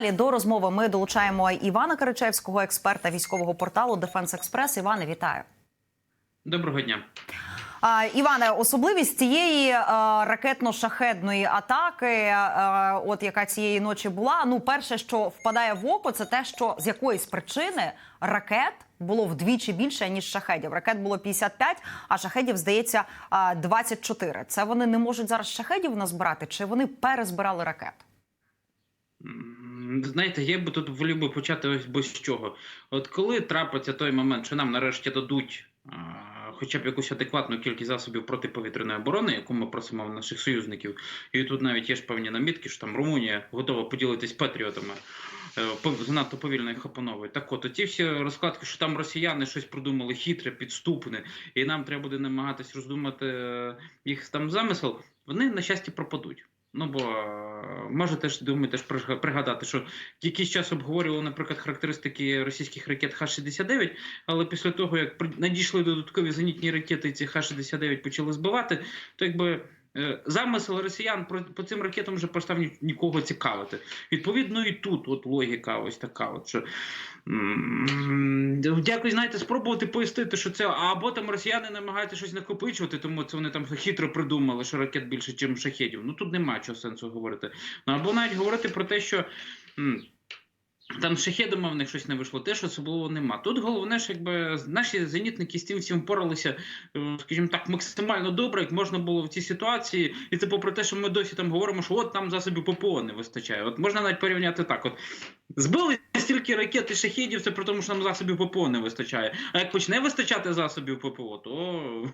До розмови ми долучаємо Івана Каричевського, експерта військового порталу Дефенс Експрес. Іване, вітаю. Доброго дня. Іване, особливість цієї е, ракетно-шахедної атаки, е, от яка цієї ночі була. Ну, перше, що впадає в око, це те, що з якоїсь причини ракет було вдвічі більше ніж шахедів. Ракет було 55, а шахедів здається е, 24. Це вони не можуть зараз шахедів назбирати, чи вони перезбирали ракет? Знаєте, я би тут волів би почати ось би з чого. От коли трапиться той момент, що нам нарешті дадуть хоча б якусь адекватну кількість засобів протиповітряної оборони, яку ми просимо в наших союзників, і тут навіть є ж певні намітки, що там Румунія готова поділитись патріотами. е, Занадто повільно їх опановують. Так от, ті всі розкладки, що там росіяни щось придумали хитре, підступне, і нам треба буде намагатись роздумати е, їх там замисел, вони на щастя пропадуть. Ну бо е, можете ж думаєте ж пригадати, що якийсь час обговорювали, наприклад, характеристики російських ракет Х-69, але після того, як надійшли додаткові зенітні ракети, і ці Х-69 почали збивати, то якби. е, Замисел росіян про- по цим ракетам вже перестав ні- нікого цікавити. Відповідно, і тут от логіка ось така. От, що, Дякую, знаєте, спробувати пояснити, що це або там росіяни намагаються щось накопичувати, тому це вони там хитро придумали, що ракет більше, ніж шахедів. Ну тут немає чого сенсу говорити. Ну або навіть говорити про те, що. Там шахедами в них щось не вийшло, теж особливо нема. Тут головне ж, якби наші зенітники з цим всім впоралися, е, скажімо так, максимально добре, як можна було в цій ситуації. І це попри те, що ми досі там говоримо, що от там засобів ППО не вистачає. От можна навіть порівняти так: от збили стільки ракет і шахедів, це при тому, що нам засобів ППО не вистачає. А як почне вистачати засобів ППО, то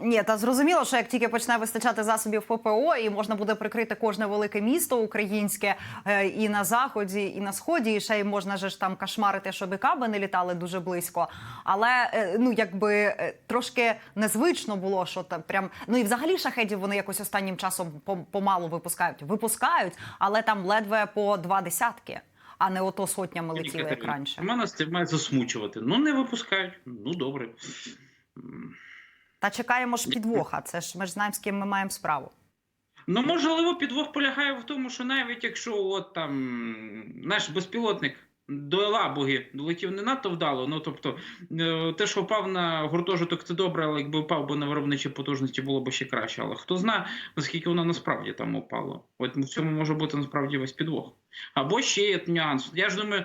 Ні, та зрозуміло, що як тільки почне вистачати засобів ППО, і можна буде прикрити кожне велике місто українське е, і на заході, і на сході, і ще й можна же ж там кашмарити, щоб і каби не літали дуже близько. Але е, ну якби е, трошки незвично було, що там прям ну і взагалі шахедів вони якось останнім часом помалу випускають. Випускають, але там ледве по два десятки, а не ото сотнями летіли як раніше. Мене з цим має засмучувати. Ну не випускають. Ну добре. Та чекаємо ж підвоха. Це ж ми ж знаємо, з ким ми маємо справу. Ну, можливо, підвох полягає в тому, що навіть якщо от там наш безпілотник до Елабуги долетів не надто вдало, ну тобто е, те, що впав на гуртожиток, це добре, але якби впав би на виробничі потужності, було б ще краще. Але хто знає, наскільки воно насправді там упало. От в цьому може бути насправді весь підвох. Або ще є нюанс. Я ж думаю,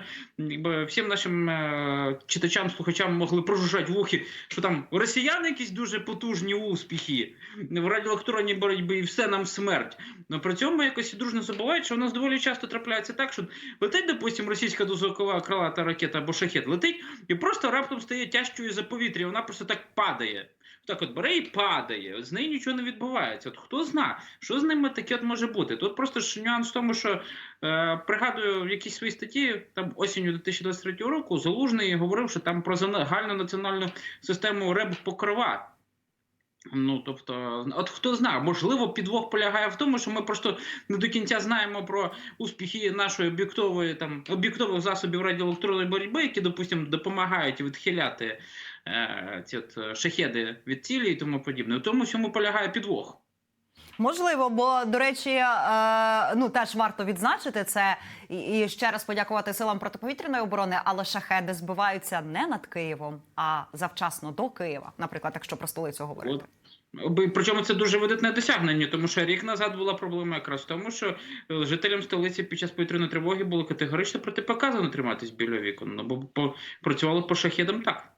всім нашим е, читачам, слухачам могли прожужжати вухи, що там росіяни якісь дуже потужні успіхи в радіоелектронній боротьбі і все нам смерть. Но при цьому якось дружно забувають, що у нас доволі часто трапляється так, що летить, допустимо, російська дозвукова крилата ракета або шахет, летить і просто раптом стає тяжчою за повітря, вона просто так падає. Так от бере і падає, з нею нічого не відбувається. От хто зна, що з ними таке от може бути? Тут просто ж нюанс в тому, що е, пригадую в якійсь своїй статті, там осінню 2023 року, Залужний говорив, що там про загальну національну систему РЕБ покрова. Ну, тобто, от хто знає, можливо, підвох полягає в тому, що ми просто не до кінця знаємо про успіхи нашої об'єктової там об'єктових засобів радіоелектронної боротьби, які, допустимо, допомагають відхиляти ці от е, шахеди від цілі і тому подібне. У тому всьому полягає підвох. Можливо, бо до речі, е, ну теж варто відзначити це і, ще раз подякувати силам протиповітряної оборони, але шахеди збиваються не над Києвом, а завчасно до Києва, наприклад, якщо про столицю говорити. Причому це дуже видатне досягнення, тому що рік назад була проблема якраз в тому, що е, жителям столиці під час повітряної тривоги було категорично протипоказано триматись біля вікон, ну бо по, працювали по шахедам так.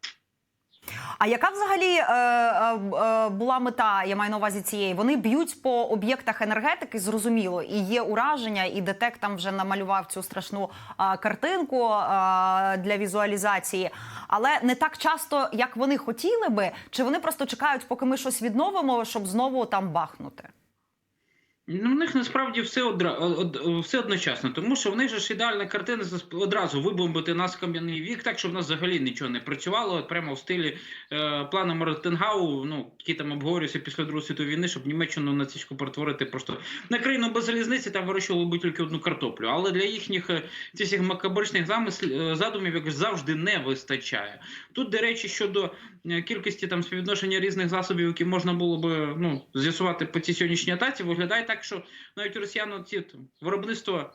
А яка взагалі е, е, е, була мета? Я маю на увазі цієї? Вони б'ють по об'єктах енергетики, зрозуміло, і є ураження, і ДТЕК там вже намалював цю страшну е, картинку е, для візуалізації, але не так часто, як вони хотіли би, чи вони просто чекають, поки ми щось відновимо, щоб знову там бахнути? Ну, в них насправді все одра... од... все одночасно, тому що в них же ж ідеальна картина одразу вибомбити нас кам'яний вік, так щоб в нас взагалі нічого не працювало, прямо в стилі е, плану Мартенгау, ну які там обговорюються після Другої світової війни, щоб Німеччину нацистську перетворити просто на країну без залізниці, там вирощували тільки одну картоплю. Але для їхніх е, цих макабричних замисл е, задумів як завжди не вистачає. Тут, до речі, щодо е, кількості там співвідношення різних засобів, які можна було би ну з'ясувати по цій сьогоднішній атаці, виглядає так, що навіть росіяни ці виробництво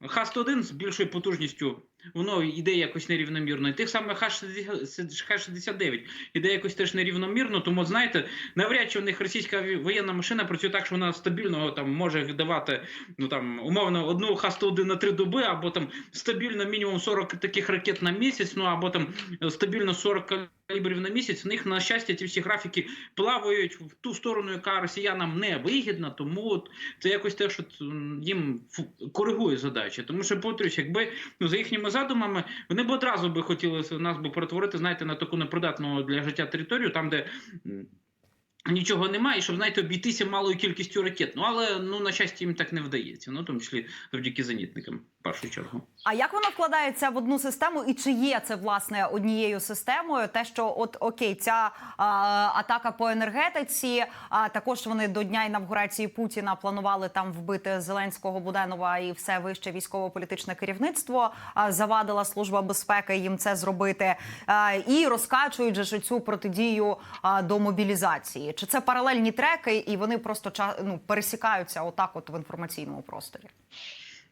Х-101 з більшою потужністю, воно йде якось нерівномірно. І тих самих Х-60 Х-69 іде якось теж нерівномірно. Тому, знаєте, навряд чи в них російська воєнна машина працює так, що вона стабільно там може віддавати ну там умовно одну Х-101 на три доби, або там стабільно мінімум 40 таких ракет на місяць, ну або там стабільно 40 калібрів на місяць. В них на щастя ці всі графіки плавають в ту сторону, яка росіянам не вигідна. Тому от це якось те, що їм коригує задачі. Тому що повторюсь, якби ну за їхніми задумами вони б одразу би хотіли нас би перетворити, знаєте, на таку непридатну для життя територію, там де. Нічого немає, щоб знаєте, обійтися малою кількістю ракет. Ну але ну на щастя їм так не вдається. Ну в тому числі завдяки зенітникам, першу чергу. А як воно вкладається в одну систему, і чи є це власне однією системою? Те, що от окей, ця а, атака по енергетиці, а також вони до дня інавгурації Путіна планували там вбити Зеленського Буденова і все вище військово-політичне керівництво. А, завадила служба безпеки їм це зробити, а, і розкачують же ж цю протидію а, до мобілізації. Чи це паралельні треки, і вони просто ну, пересікаються отак, от в інформаційному просторі?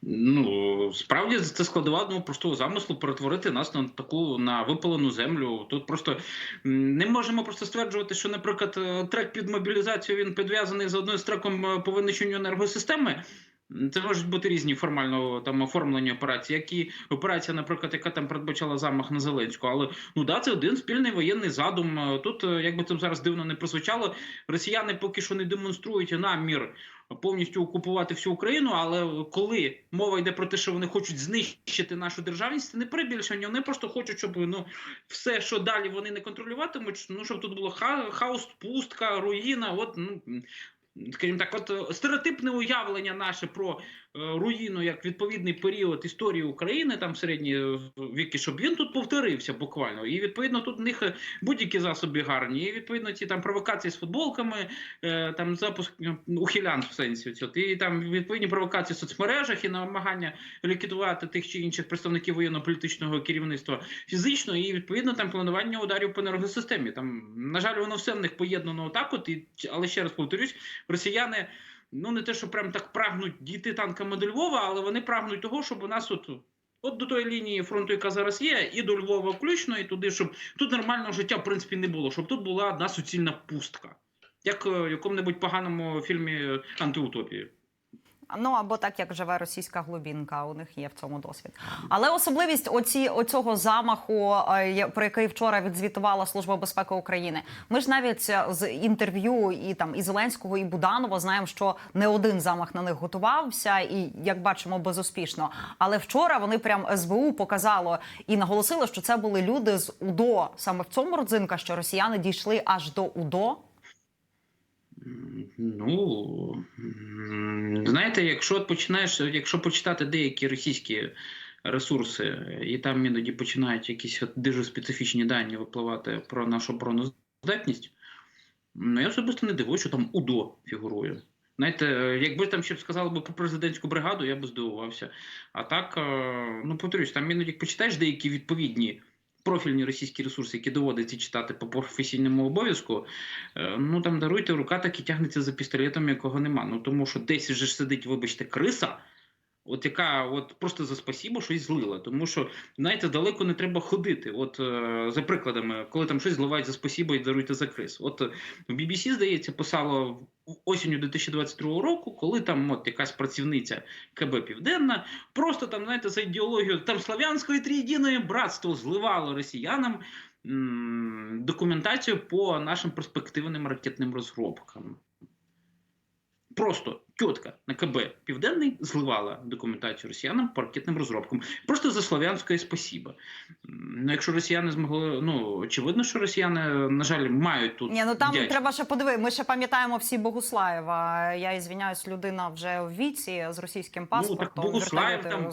Ну справді це складова одного простого замислу перетворити нас на таку на випалену землю. Тут просто не можемо просто стверджувати, що, наприклад, е, трек під мобілізацію він підв'язаний з одним з треком е, по винищенню енергосистеми. Це можуть бути різні формально там оформлені операції, як і операція, наприклад, яка там передбачала замах на Зеленського. Але ну да, це один спільний воєнний задум. Е, Тут, як би це зараз дивно не прозвучало, росіяни поки що не демонструють намір повністю окупувати всю Україну. Але коли мова йде про те, що вони хочуть знищити нашу державність, це не прибільшення. Вони просто хочуть, щоб ну все, що далі вони не контролюватимуть, ну щоб тут було ха- хаос, пустка, руїна. От ну. Скажімо так, от стереотипне уявлення наше про руїну як відповідний період історії України, там середні е, віки, щоб він тут повторився буквально. І відповідно тут в них е, будь-які засоби гарні. І відповідно ці там провокації з футболками, е, там запуск е, ухилян в сенсі. Цього. І там відповідні провокації в соцмережах і намагання ліквідувати тих чи інших представників воєнно-політичного керівництва фізично, і відповідно там планування ударів по енергосистемі. Там, на жаль, воно все в них поєднано отак, от, і, але ще раз повторюсь, росіяни. Ну, не те, що прям так прагнуть дійти танками до Львова, але вони прагнуть того, щоб у нас от, от до тої лінії фронту, яка зараз є, і до Львова включно, і туди, щоб тут нормального життя, в принципі, не було, щоб тут була одна суцільна пустка. Як е, в якому-небудь поганому фільмі антиутопії. Ну або так, як живе російська глибінка, у них є в цьому досвід. Але особливість оці оцього замаху, е, про який вчора відзвітувала Служба безпеки України. Ми ж навіть е, з інтерв'ю і там і Зеленського, і Буданова знаємо, що не один замах на них готувався, і як бачимо, безуспішно. Але вчора вони прям СБУ показало і наголосили, що це були люди з УДО. Саме в цьому родзинка, що росіяни дійшли аж до УДО. Ну знаєте, якщо починаєш, якщо почитати деякі російські ресурси, і там іноді починають якісь от дуже специфічні дані випливати про нашу обороноздатність, ну я особисто не дивуюсь, що там УДО фігурує. Знаєте, якби там ще б сказали б про президентську бригаду, я б здивувався. А так, е, ну повторюсь, там іноді почитаєш деякі відповідні профільні російські ресурси, які доводиться читати по професійному обов'язку. Е, Ну там даруйте, рука так і тягнеться за пістолетом, якого нема. Ну тому що десь вже сидить, вибачте, криса. От яка от просто за спасібо щось злила. Тому що, знаєте, далеко не треба ходити. От е, за прикладами, коли там щось зливають за спасібо і даруйте за крис. От е, в BBC, здається, писало осінню 2022 року, коли там от якась працівниця КБ Південна, просто там, знаєте, за ідеологію там славянської трієдиної братство зливало росіянам документацію по нашим перспективним ракетним розробкам. Просто тітка на КБ Південний зливала документацію росіянам по ракетним розробкам. Просто за слов'янське спасіба. Ну, якщо росіяни змогли, ну очевидно, що росіяни, на жаль, мають тут. Ні, ну там вдячність. треба ще подивити. Ми ще пам'ятаємо всі Богуслаєва. Я ізвиняюсь, людина вже в віці з російським Ну, так Богуслаєв там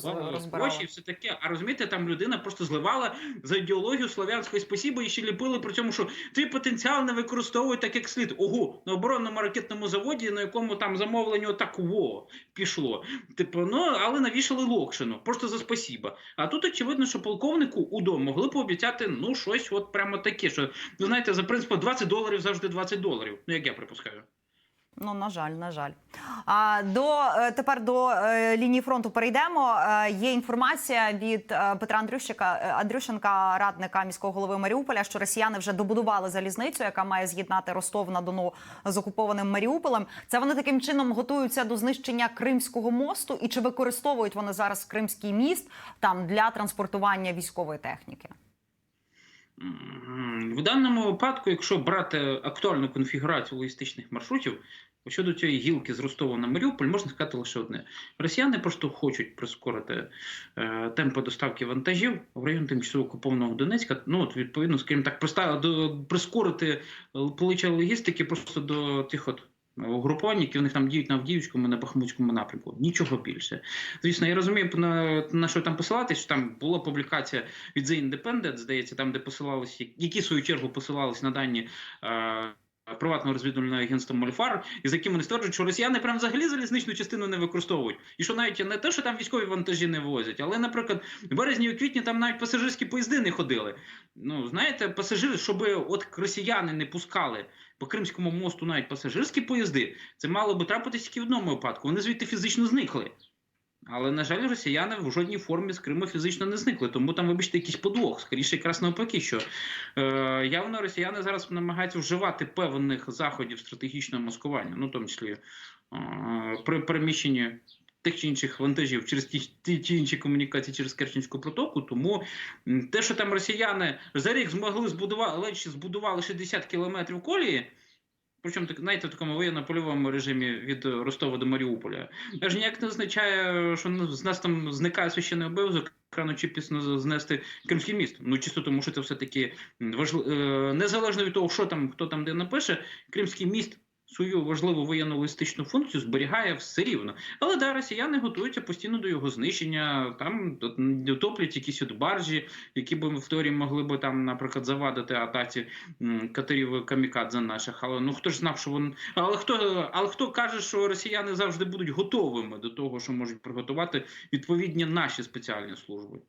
гроші і все таке. А розумієте, там людина просто зливала за ідеологію слов'янської спасіби і ще ліпили при цьому, що твій потенціал не використовують так, як слід. Ого, на оборонному ракетному заводі, на якому там замовлення так во пішло. Типу, ну але навішали локшину, просто за спасіба. А тут очевидно, що полковнику УДО могли пообіцяти ну щось, от прямо таке, що ви знаєте, за принципом 20 доларів завжди 20 доларів. Ну як я припускаю. Ну, на жаль, на жаль. А до е, тепер до е, лінії фронту перейдемо. Е, є інформація від Петра Андрющика Андрющенка, радника міського голови Маріуполя, що росіяни вже добудували залізницю, яка має з'єднати Ростов на Дону з окупованим Маріуполем. Це вони таким чином готуються до знищення Кримського мосту, і чи використовують вони зараз Кримський міст там для транспортування військової техніки? В даному випадку, якщо брати актуальну конфігурацію логістичних маршрутів, щодо цієї гілки з Ростова на Маріуполь, можна сказати лише одне: росіяни просто хочуть прискорити е, темпи доставки вантажів в район тимчасово окупованого Донецька. Ну от відповідно, скажімо так, приста- до прискорити е, плече логістики просто до тих от. Угрупувань, які в них там діють на Авдіївському, на Бахмутському напрямку. Нічого більше. Звісно, я розумію, на, на що там посилатись, що там була публікація від The Independent, здається, там, де посилалися, які в свою чергу посилались на дані. Е, Приватного розвідувального агентства Мольфар, і за яким вони стверджують, що росіяни прям взагалі залізничну частину не використовують. І що навіть не те, що там військові вантажі не возять, але, наприклад, в березні і квітні там навіть пасажирські поїзди не ходили. Ну, знаєте, пасажири, щоб от росіяни не пускали по Кримському мосту навіть пасажирські поїзди, це мало би трапитися тільки в одному випадку. Вони звідти фізично зникли. Але, на жаль, росіяни в жодній формі з Криму фізично не зникли. Тому там, вибачте, якийсь подвох. Скоріше, якраз навпаки, що е, явно росіяни зараз намагаються вживати певних заходів стратегічного маскування, ну в тому числі е, при переміщенні тих чи інших вантажів через ті, ті чи інші комунікації через Керченську протоку. Тому те, що там росіяни за рік змогли збудувати, ледь збудували 60 кілометрів колії. Причому так, знаєте, в такому воєнно-польовому режимі від Ростова до Маріуполя. Аж ніяк не означає, що ну, з нас там зникає священний обов'язок рано чи пізно знести Кримський міст. Ну чисто тому, що це все-таки важливо незалежно від того, що там хто там де напише, Кримський міст. Свою важливу воєнну логістичну функцію зберігає все рівно. Але да, росіяни готуються постійно до його знищення. Там топлять якісь от баржі, які б в теорії могли би там, наприклад, завадити атаці катерів камікадзе наших. Але ну хто ж знав, що вони. Але хто, але хто каже, що росіяни завжди будуть готовими до того, що можуть приготувати відповідні наші спеціальні служби?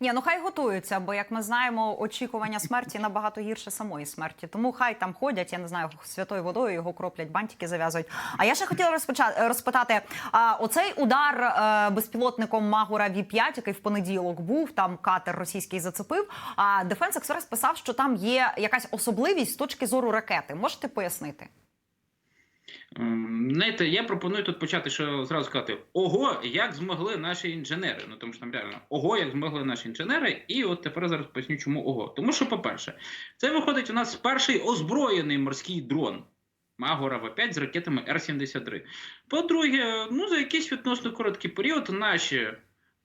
Ні, ну хай готуються, бо як ми знаємо, очікування смерті набагато гірше самої смерті. Тому хай там ходять, я не знаю, святою водою його кроплять, бантики зав'язують. А я ще хотіла розпочати розпитати: а оцей удар е, безпілотником Магура Ві 5 який в понеділок був, там катер російський зацепив. А Дефенс Експрес писав, що там є якась особливість з точки зору ракети. Можете пояснити? Ем, Знаєте, я пропоную тут почати, що зразу сказати: ого, як змогли наші інженери. Ну тому що там реально ого, як змогли наші інженери, і от тепер зараз поясню, чому ого. Тому що, по-перше, це виходить у нас перший озброєний морський дрон. Магора В5 з ракетами Р-73. По-друге, ну за якийсь відносно короткий період наші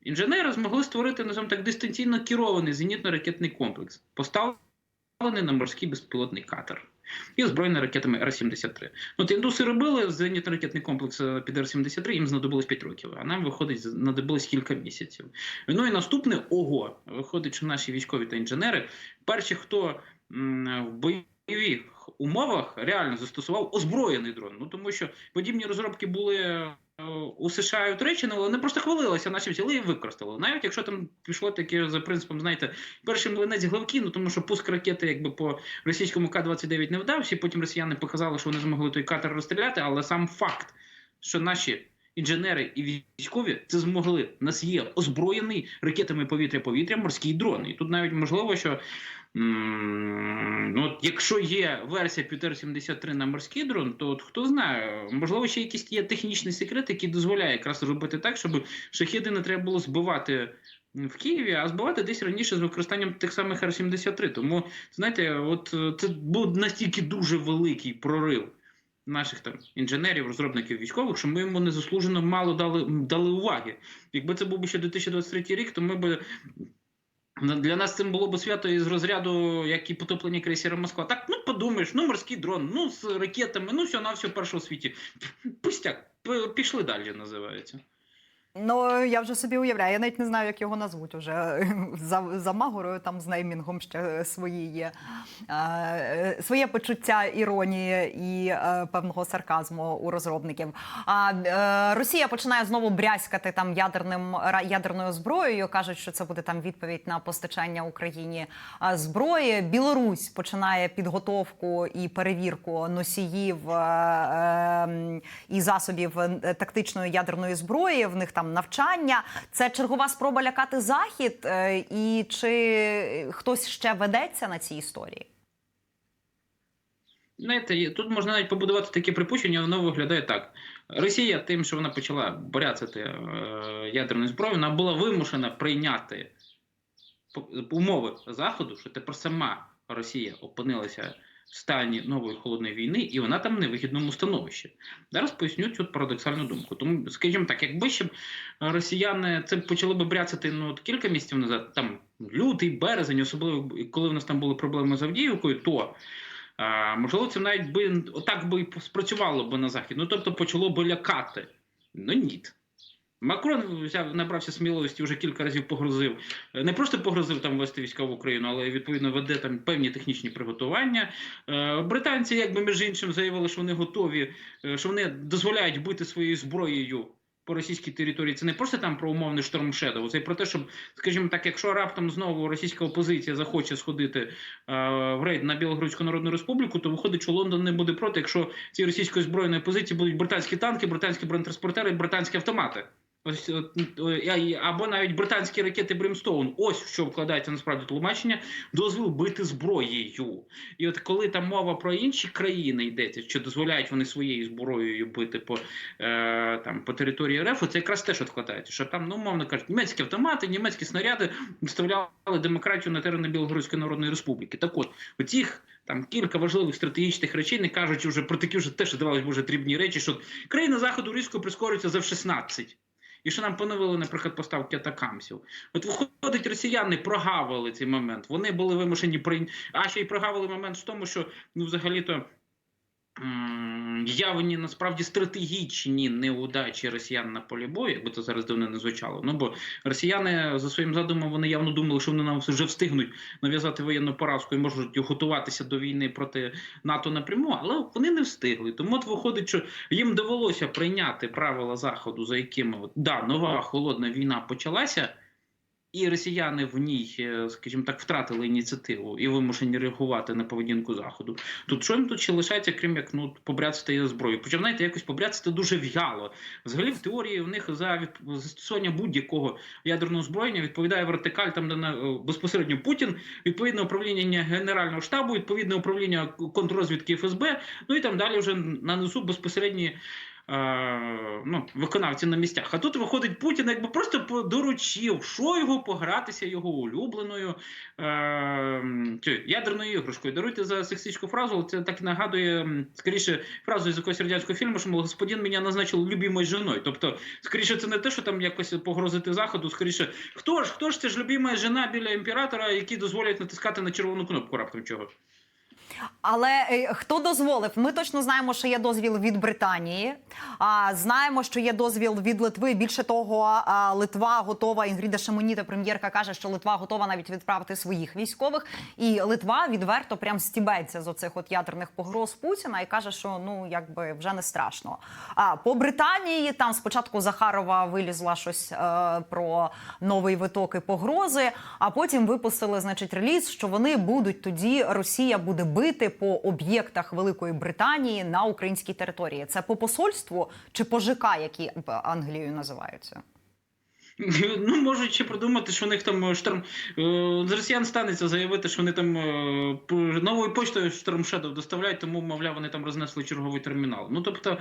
інженери змогли створити, називаємо так, дистанційно керований зенітно-ракетний комплекс, поставлений на морський безпілотний катер і озброєний ракетами Р-73. Ну, от індуси робили зенітно-ракетний комплекс е, під Р-73, їм знадобилось 5 років, а нам виходить, знадобилось кілька місяців. Ну і наступне ого. Виходить, що наші військові та інженери, перші, хто в бойових умовах реально застосував озброєний дрон. Ну тому що подібні розробки були. У США і у Туреччині, але вони просто хвалилися, наші взяли і використали. Навіть якщо там пішло таке за принципом, знаєте, перший млинець главки, ну тому що пуск ракети якби по російському К-29 не вдався, потім росіяни показали, що вони змогли той катер розстріляти, але сам факт, що наші інженери і військові це змогли. У нас є озброєний ракетами повітря-повітря морський дрон. І тут навіть можливо, що ну, от якщо є версія Пютер 73 на морський дрон, то от хто знає, можливо, ще якийсь є технічний секрет, який дозволяє якраз робити так, щоб шахіди не треба було збивати. В Києві, а збивати десь раніше з використанням тих самих Р-73. Тому, знаєте, от е, це був настільки дуже великий прорив наших там інженерів, розробників військових, що ми йому незаслужено мало дали, дали уваги. Якби це був би ще 2023 рік, то ми б для нас цим було б свято із розряду, як і потоплення крейсера Москва. Так, ну подумаєш, ну морський дрон, ну з ракетами, ну все на все першого світі. Пустяк, пішли далі, називається. Ну я вже собі уявляю. Я навіть не знаю, як його назвуть уже за, за Магорою. Там з неймінгом ще свої є е, своє почуття іронії і е, певного сарказму у розробників. А е, Росія починає знову брязкати там ядерним ядерною зброєю. кажуть, що це буде там відповідь на постачання Україні зброї. Білорусь починає підготовку і перевірку носіїв е, е, і засобів е, тактичної ядерної зброї. В них там навчання. Це чергова спроба лякати захід. Е, І чи хтось ще ведеться на цій історії? Знаєте, тут можна навіть побудувати таке припущення, воно виглядає так. Росія, тим, що вона почала боряцати е, ядерною зброєю, вона була вимушена прийняти умови Заходу, що тепер сама Росія опинилася стані нової холодної війни, і вона там в невигідному становищі. Зараз поясню цю парадоксальну думку. Тому, скажімо так, якби ще росіяни це почали б бряцати ну, от кілька місяців назад, там лютий, березень, особливо коли в нас там були проблеми з Авдіївкою, то а, можливо, це навіть би отак би і спрацювало б на захід. Ну тобто почало би лякати. Ну ні. Макрон взяв, набрався сміливості, вже кілька разів погрозив. Е, Не просто погрозив там вести війська в Україну, але відповідно веде там певні технічні приготування. Е, Британці, якби між іншим, заявили, що вони готові, е, що вони дозволяють бити своєю зброєю по російській території. Це не просто там про умовний шторм Shadow, це про те, щоб, скажімо так, якщо раптом знову російська опозиція захоче сходити е, в рейд на Білогородську Народну Республіку, то виходить, що Лондон не буде проти, якщо ці російської збройної позиції будуть британські танки, британські бронетранспортери, британські автомати. Ось або навіть британські ракети Бримстоун. Ось що вкладається насправді тлумачення дозвіл бити зброєю. І от коли там мова про інші країни йдеться, чи дозволяють вони своєю зброєю бити по е, там по території РФ, це якраз те, що вкладається. Що там, ну мовно кажуть, німецькі автомати, німецькі снаряди вставляли демократію на терени Білогородської Народної Республіки. Так от, оцих там кілька важливих стратегічних речей, не кажучи вже про такі вже теж здавалось дрібні речі, що країна заходу різко прискорюється за в 16. І що нам поновили, наприклад, поставки атакамсів. От виходить, росіяни прогавили цей момент. Вони були вимушені прийняти. А ще й прогавили момент в тому, що ну, взагалі-то явні насправді стратегічні неудачі росіян на полі бою, якби це зараз дивно не звучало. Ну бо росіяни за своїм задумом вони явно думали, що вони нам вже встигнуть нав'язати воєнну поразку і можуть готуватися до війни проти НАТО напряму, але вони не встигли. Тому от виходить, що їм довелося прийняти правила заходу, за якими от, да, нова холодна війна почалася. І росіяни в ній, е, скажімо так, втратили ініціативу і вимушені реагувати на поведінку заходу. Тут що їм тут ще лишається, крім як ну побряцати зброю? Причому знаєте, якось побряцати дуже в'яло. Взагалі, в теорії в них за застосування будь-якого ядерного озброєння відповідає вертикаль, там де на е, безпосередньо Путін, відповідне управління Генерального штабу, відповідне управління контррозвідки ФСБ. Ну і там далі вже нанесу безпосередні. Е, ну, виконавці на місцях. А тут виходить Путін, якби просто доручив Шойгу погратися його улюбленою е, ядерною іграшкою. Даруйте за сексичну фразу, але це так нагадує скоріше фразу з якогось радянського фільму, що мол, господин мене назначив любимою жіною. Тобто, скоріше, це не те, що там якось погрозити заходу, скоріше, хто ж, хто ж це ж любима жена біля імператора, які дозволять натискати на червону кнопку раптом чого. Але е, хто дозволив? Ми точно знаємо, що є дозвіл від Британії. А знаємо, що є дозвіл від Литви. Більше того, Литва готова. Інгріда Шамоніта, прем'єрка, каже, що Литва готова навіть відправити своїх військових. І Литва відверто прям стібеться з оцих от ядерних погроз Путіна і каже, що ну якби вже не страшно. А по Британії там спочатку Захарова вилізла щось е, про новий виток і погрози, а потім випустили, значить, реліз, що вони будуть тоді. Росія буде бити по об'єктах Великої Британії на українській території. Це по посольству чи по ЖК, які Англією називаються? Ну, можуть ще придумати, що у них там е, шторм. е, З росіян станеться заявити, що вони там е, новою поштою шторм доставляють, тому, мовляв, вони там рознесли черговий термінал. Ну, тобто,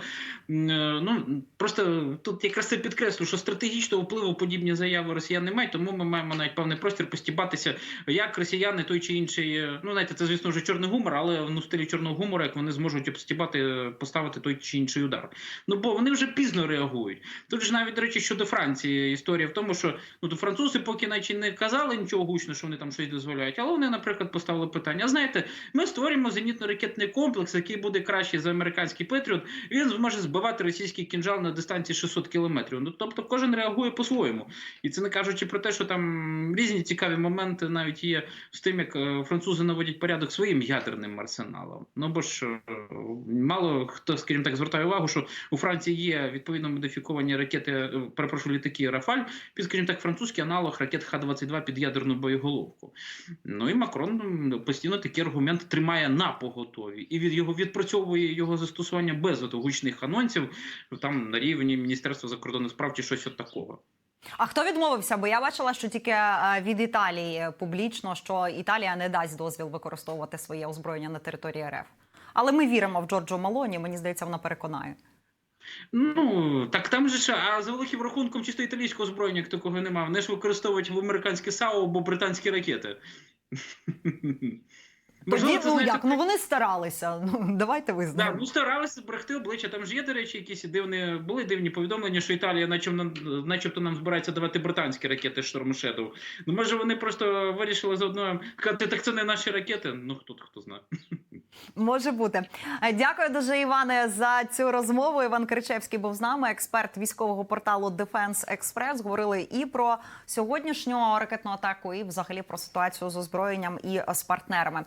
ну, просто тут якраз це підкреслю, що стратегічного впливу подібні заяви росіян немає, тому ми маємо навіть певний простір постібатися, як росіяни той чи інший. Ну, знаєте, це, звісно, вже чорний гумор, але ну, в стилі чорного гумора, як вони зможуть обстібати, поставити той чи інший удар. Ну, бо вони вже пізно реагують. Тут ж навіть, до речі, щодо Франції історія історія в тому, що ну то французи поки наче не казали нічого гучно, що вони там щось дозволяють, але вони, наприклад, поставили питання. Знаєте, ми створюємо зенітно-ракетний комплекс, який буде кращий за американський Петріот. Він зможе збивати російський кінжал на дистанції 600 кілометрів. Ну тобто кожен реагує по-своєму. І це не кажучи про те, що там різні цікаві моменти навіть є з тим, як е, французи наводять порядок своїм ядерним арсеналом. Ну бо ж е, мало хто, скажімо так, звертає увагу, що у Франції є відповідно модифіковані ракети, е, перепрошую, літаки Рафаль, під, скажімо так, французький аналог ракет Х-22 під ядерну боєголовку. Ну і Макрон постійно такий аргумент тримає на поготові і від його відпрацьовує його застосування без гучних анонсів, там на рівні Міністерства закордонних справ чи щось от такого. А хто відмовився? Бо я бачила, що тільки е, від Італії публічно, що Італія не дасть дозвіл використовувати своє озброєння на території РФ. Але ми віримо в Джорджо Малоні. Мені здається, вона переконає. Ну так там же ж, а за великим рахунком чисто італійського зброєння як такого немає. Вони ж використовують в американські САУ або британські ракети. Тоді, ну знаєте, як ну вони старалися. Ну давайте Да, ну старалися зберегти обличчя. Там ж є, до речі, якісь дивні були дивні повідомлення, що Італія, начебто, начебто нам збирається давати британські ракети Shadow. Ну може вони просто вирішили заодно казати, так це не наші ракети. Ну хто хто знає. Може бути. Дякую дуже, Іване, за цю розмову. Іван Кричевський був з нами, експерт військового порталу Defense Express. Говорили і про сьогоднішню ракетну атаку, і взагалі про ситуацію з озброєнням і з партнерами.